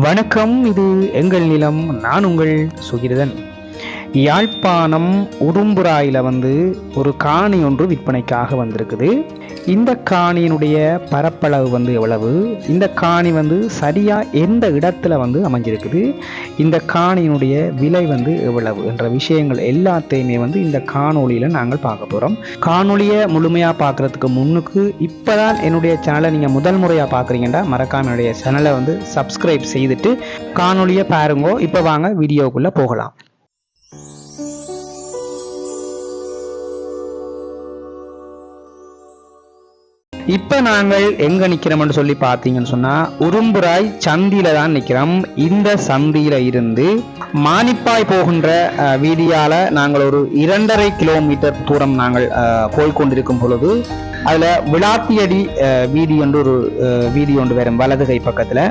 வணக்கம் இது எங்கள் நிலம் நான் உங்கள் சுகிர்தன். யாழ்ப்பாணம் உடும்புராயில் வந்து ஒரு காணி ஒன்று விற்பனைக்காக வந்திருக்குது. இந்த காணியினுடைய பரப்பளவு வந்து எவ்வளவு? இந்த காணி வந்து சரியாக எந்த இடத்துல வந்து அமைஞ்சிருக்குது? இந்த காணியினுடைய விலை வந்து எவ்வளவு? என்ற விஷயங்கள் எல்லாத்தையுமே வந்து இந்த காணொலியில் நாங்கள் பார்க்க போகிறோம் காணொலியை முழுமையாக பார்க்குறதுக்கு முன்னுக்கு இப்போ தான் என்னுடைய சேனலை நீங்கள் முதல் முறையாக பார்க்குறீங்கன்னா மறக்காம என்னுடைய சேனலை வந்து சப்ஸ்கிரைப் செய்துட்டு காணொலியை பாருங்கோ. இப்போ வாங்க வீடியோக்குள்ளே போகலாம். இப்போ நாங்கள் எங்கே நிற்கிறோம்னு சொல்லி பார்த்தீங்கன்னு சொன்னால் உரும்புராய் சந்தியில தான் நிற்கிறோம் இந்த சந்தியில இருந்து மானிப்பாய் போகின்ற வீதியால் வீதியால நாங்கள் ஒரு இரண்டரை கிலோமீட்டர் தூரம் நாங்கள் அஹ், பொழுது அதில் விளாத்தியடி அஹ், வீதி என்று ஒரு அஹ், வீதி ஒன்று வரும் வலது கை பக்கத்தில்.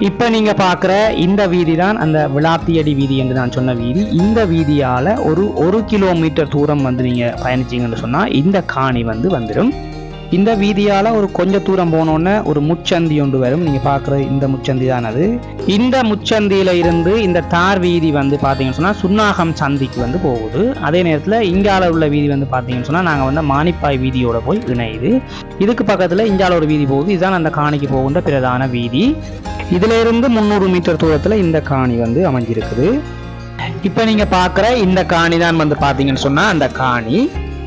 இப்போ நீங்கள் பார்க்குற இந்த வீதி தான் அந்த விளாத்தியடி வீதி என்று நான் சொன்ன வீதி. இந்த வீதியால் ஒரு ஒரு கிலோமீட்டர் தூரம் வந்து நீங்கள் பயணிச்சீங்கன்னு சொன்னால் இந்த காணி வந்து வந்துடும் இந்த வீதியால் ஒரு கொஞ்ச தூரம் போனோன்னே ஒரு முச்சந்தி ஒன்று வரும். நீங்கள் பார்க்குற இந்த முச்சந்தி தான் அது. இந்த முச்சந்தியில் இருந்து இந்த தார் வீதி வந்து பார்த்தீங்கன்னு சொன்னால் சுன்னாகம் சந்திக்கு வந்து போகுது. அதே நேரத்தில் இங்கால உள்ள வீதி வந்து பார்த்தீங்கன்னு சொன்னால் நாங்கள் வந்து மானிப்பாய் வீதியோட போய் இணையுது. இதுக்கு பக்கத்தில் இங்கால ஒரு வீதி போகுது. இதுதான் அந்த காணிக்கு போகின்ற பிரதான வீதி. இதுல இருந்து முந்நூறு மீட்டர் தூரத்தில் இந்த காணி வந்து அமைஞ்சிருக்குது. இப்போ நீங்கள் பார்க்குற இந்த காணி தான் வந்து பார்த்தீங்கன்னு சொன்னால் அந்த காணி.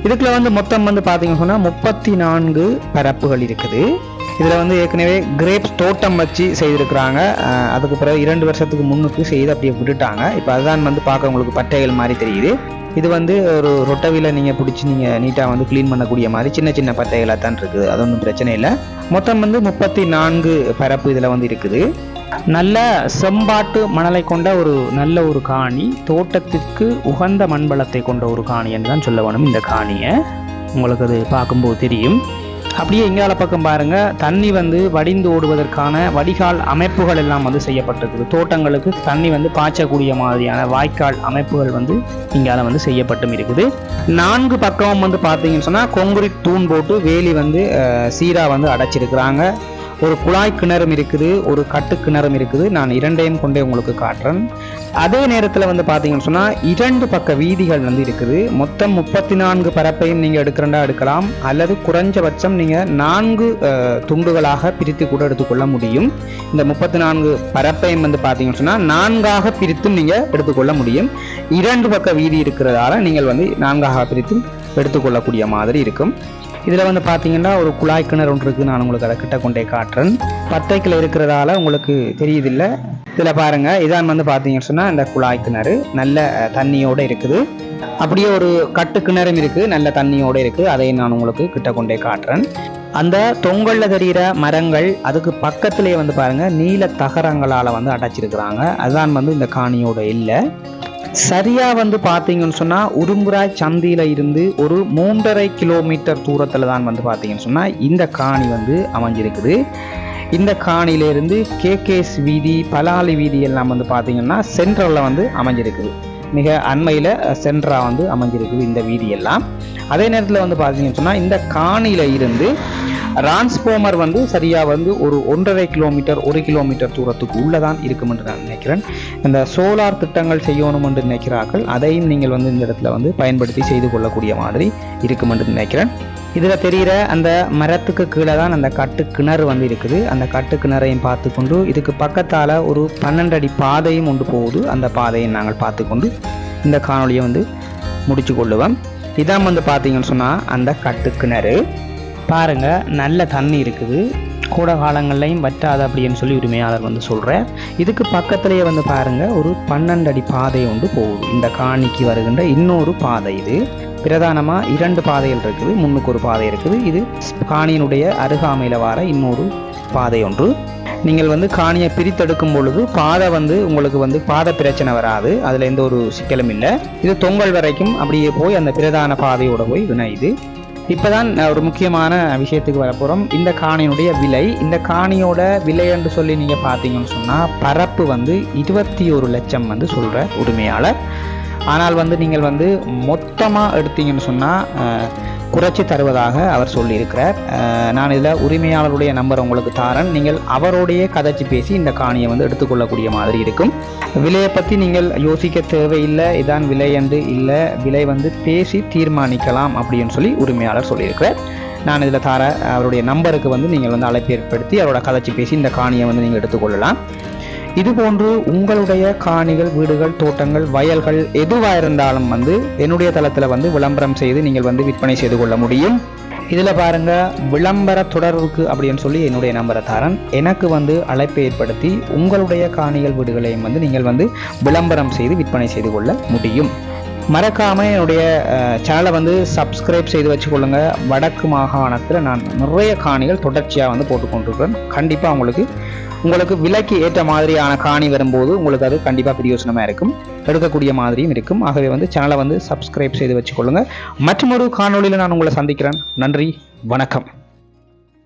இதுக்குள்ள வந்து மொத்தம் வந்து பாத்தீங்க சொன்னால் முப்பத்தி நான்கு பரப்புகள் இருக்குது. இதில் வந்து ஏற்கனவே கிரேப்ஸ் தோட்டம் வச்சு செய்திருக்கிறாங்க. அஹ் அதுக்கு பிறகு இரண்டு வருஷத்துக்கு முன்னுக்கு செய்து அப்படியே விட்டுட்டாங்க. இப்போ அதுதான் வந்து பார்க்க உங்களுக்கு பட்டைகள் மாதிரி தெரியுது. இது வந்து ஒரு ரொட்டவியில் நீங்கள் பிடிச்சி நீங்கள் நீட்டாக வந்து க்ளீன் பண்ணக்கூடிய மாதிரி சின்ன சின்ன பட்டைகளாக தான் இருக்குது. அது ஒன்றும் பிரச்சனை இல்லை. மொத்தம் வந்து முப்பத்தி நான்கு பரப்பு இதில் வந்து இருக்குது. நல்ல செம்பாட்டு மணலை கொண்ட ஒரு நல்ல ஒரு காணி தோட்டத்திற்கு உகந்த மண்வளத்தை கொண்ட ஒரு காணி என்று தான் சொல்ல வேணும். இந்த காணியை உங்களுக்கு அது பார்க்கும்போது தெரியும். அப்படியே இங்கால பக்கம் பாருங்க. தண்ணி வந்து வடிந்து ஓடுவதற்கான வடிகால் அமைப்புகள் எல்லாம் வந்து செய்யப்பட்டிருக்குது. தோட்டங்களுக்கு தண்ணி வந்து பாய்ச்சக்கூடிய மாதிரியான வாய்க்கால் அமைப்புகள் வந்து இங்கால வந்து செய்யப்பட்டும் இருக்குது. நான்கு பக்கமும் வந்து பார்த்தீங்கன்னு சொன்னால் கொங்குரி தூண் போட்டு வேலி வந்து சீராக சீரா வந்து அடைச்சிருக்கிறாங்க. ஒரு குழாய் கிணறும் இருக்குது ஒரு கட்டு கிணறும் இருக்குது. நான் இரண்டையும் கொண்டே உங்களுக்கு காட்டுறேன். அதே நேரத்தில் வந்து பார்த்தீங்கன்னு சொன்னால் இரண்டு பக்க வீதிகள் வந்து இருக்குது. மொத்தம் முப்பத்தி நான்கு பரப்பையும் நீங்கள் எடுக்கிறண்டா எடுக்கலாம். அல்லது குறைஞ்சபட்சம் நீங்கள் நான்கு துண்டுகளாக பிரித்து கூட எடுத்துக்கொள்ள முடியும். இந்த முப்பத்தி நான்கு பரப்பையும் வந்து பார்த்தீங்கன்னு சொன்னால் நான்காக பிரித்தும் நீங்கள் எடுத்துக்கொள்ள முடியும். இரண்டு பக்க வீதி இருக்கிறதால நீங்கள் வந்து நான்காக பிரித்தும் எடுத்துக்கொள்ளக்கூடிய மாதிரி இருக்கும். இதில் வந்து பார்த்தீங்கன்னா ஒரு குழாய் கிணறு ஒன்று இருக்குது நான் உங்களுக்கு அதை கிட்ட கொண்டே காட்டுறேன். பத்தைக்கில் இருக்கிறதால உங்களுக்கு தெரியுதில்ல. இதில் பாருங்கள் இதான் வந்து பார்த்தீங்கன்னு சொன்னால் இந்த குழாய் கிணறு. நல்ல தண்ணியோடு தண்ணியோட இருக்குது. அப்படியே ஒரு கட்டு கிணறும் இருக்குது நல்ல தண்ணியோட இருக்குது. அதையும் நான் உங்களுக்கு கிட்ட கொண்டே காட்டுறேன். அந்த தொங்கலில் தெரிகிற மரங்கள் அதுக்கு பக்கத்திலே வந்து பாருங்க நீல தகரங்களால் வந்து அடைச்சிருக்கிறாங்க. அதுதான் வந்து இந்த காணியோட இல்லை சரியா வந்து பார்த்தீங்கன்னு சொன்னா உரும்புராய் சந்தியில இருந்து ஒரு மூன்றரை கிலோமீட்டர் தூரத்துல தான் வந்து பார்த்தீங்கன்னு சொன்னா இந்த காணி வந்து அமைஞ்சிருக்குது. இந்த காணியிலிருந்து கேகேஎஸ் வீதி பலாலி வீதி எல்லாம் வந்து பார்த்தீங்கன்னா சென்ட்ரலில் வந்து அமைஞ்சிருக்குது. மிக அண்மையில் சென்ட்ரா வந்து அமைஞ்சிருக்குது இந்த வீதி எல்லாம். அதே நேரத்தில் வந்து பார்த்தீங்கன்னு சொன்னால் இந்த காணியில இருந்து டிரான்ஸ்ஃபார்மர் வந்து சரியாக வந்து ஒரு ஒன்றரை கிலோமீட்டர் ஒரு கிலோமீட்டர் தூரத்துக்கு உள்ளதான் இருக்கும் என்று நான் நினைக்கிறேன். இந்த சோலார் திட்டங்கள் செய்யணும் என்று நினைக்கிறார்கள். அதையும் நீங்கள் வந்து இந்த இடத்துல வந்து பயன்படுத்தி செய்து கொள்ளக்கூடிய மாதிரி இருக்கும் என்று நினைக்கிறேன். இதில் தெரிகிற அந்த மரத்துக்கு கீழே தான் அந்த கட்டு கிணறு வந்து இருக்குது. அந்த கட்டு கிணறையும் பார்த்து கொண்டு இதுக்கு பக்கத்தால் ஒரு பன்னெண்டு அடி பாதையும் உண்டு போகுது. அந்த பாதையை நாங்கள் பார்த்துக்கொண்டு இந்த காணொலியை வந்து முடிச்சு கொள்ளுவோம். இதான் வந்து பார்த்தீங்கன்னு சொன்னால் அந்த கட்டு கிணறு. பாருங்க நல்ல தண்ணி இருக்குது. கோடை காலங்கள்லையும் வற்றாது அப்படின்னு சொல்லி உரிமையாளர் வந்து சொல்கிறார் இதுக்கு பக்கத்துலேயே வந்து பாருங்க ஒரு பன்னெண்டு அடி பாதை ஒன்று போகுது. இந்த காணிக்கு வருகின்ற இன்னொரு பாதை இது. பிரதானமாக இரண்டு பாதைகள் இருக்குது. முன்னுக்கு ஒரு பாதை இருக்குது. இது காணியினுடைய அருகாமையில் வர இன்னொரு பாதை ஒன்று. நீங்கள் வந்து காணியை பிரித்தெடுக்கும் பொழுது பாதை வந்து உங்களுக்கு வந்து பாதை பிரச்சனை வராது. அதில் எந்த ஒரு சிக்கலும் இல்லை. இது தொங்கல் வரைக்கும் அப்படியே போய் அந்த பிரதான பாதையோட போய் இது. இப்போதான் ஒரு முக்கியமான விஷயத்துக்கு வரப்போகிறோம் இந்த காணியினுடைய விலை இந்த காணியோட விலை என்று சொல்லி நீங்கள் பார்த்தீங்கன்னு சொன்னால் பரப்பு வந்து இருபத்தி ஒரு லட்சம் வந்து சொல்கிற உரிமையாளர். ஆனால் வந்து நீங்கள் வந்து மொத்தமாக எடுத்தீங்கன்னு சொன்னால் குறைச்சி தருவதாக அவர் சொல்லியிருக்கிறார். நான் இதில் உரிமையாளருடைய நம்பர் உங்களுக்கு தாரேன். நீங்கள் அவரோடைய கதைச்சி பேசி இந்த காணியை வந்து எடுத்துக்கொள்ளக்கூடிய மாதிரி இருக்கும். விலையை பற்றி நீங்கள் யோசிக்க தேவையில்லை. இதான் விலை என்று இல்லை. விலை வந்து பேசி தீர்மானிக்கலாம் அப்படின்னு சொல்லி உரிமையாளர் சொல்லியிருக்கிறார். நான் இதில் தார அவருடைய நம்பருக்கு வந்து நீங்கள் வந்து அழைப்பு ஏற்படுத்தி அவரோட கதைச்சி பேசி இந்த காணியை வந்து நீங்கள் எடுத்துக்கொள்ளலாம். இதுபோன்று உங்களுடைய காணிகள் வீடுகள் தோட்டங்கள் வயல்கள் எதுவாக இருந்தாலும் வந்து என்னுடைய தளத்தில் வந்து விளம்பரம் செய்து நீங்கள் வந்து விற்பனை செய்து கொள்ள முடியும். இதில் பாருங்கள் விளம்பர தொடர்புக்கு அப்படின்னு சொல்லி என்னுடைய நம்பரை தரேன் எனக்கு வந்து அழைப்பை ஏற்படுத்தி உங்களுடைய காணிகள் வீடுகளையும் வந்து நீங்கள் வந்து விளம்பரம் செய்து விற்பனை செய்து கொள்ள முடியும். மறக்காமல் என்னுடைய சேனலை வந்து சப்ஸ்கிரைப் செய்து வச்சுக்கொள்ளுங்க. வடக்கு மாகாணத்தில் நான் நிறைய காணிகள் தொடர்ச்சியாக வந்து போட்டுக்கொண்டிருக்கிறேன். கண்டிப்பாக உங்களுக்கு உங்களுக்கு விலைக்கு ஏற்ற மாதிரியான காணி வரும்போது உங்களுக்கு அது கண்டிப்பாக பிரயோசனமாக இருக்கும். எடுக்கக்கூடிய மாதிரியும் இருக்கும். ஆகவே வந்து சேனலை வந்து சப்ஸ்கிரைப் செய்து வச்சுக்கொள்ளுங்க. மற்றொரு காணொலியில் நான் உங்களை சந்திக்கிறேன். நன்றி வணக்கம்.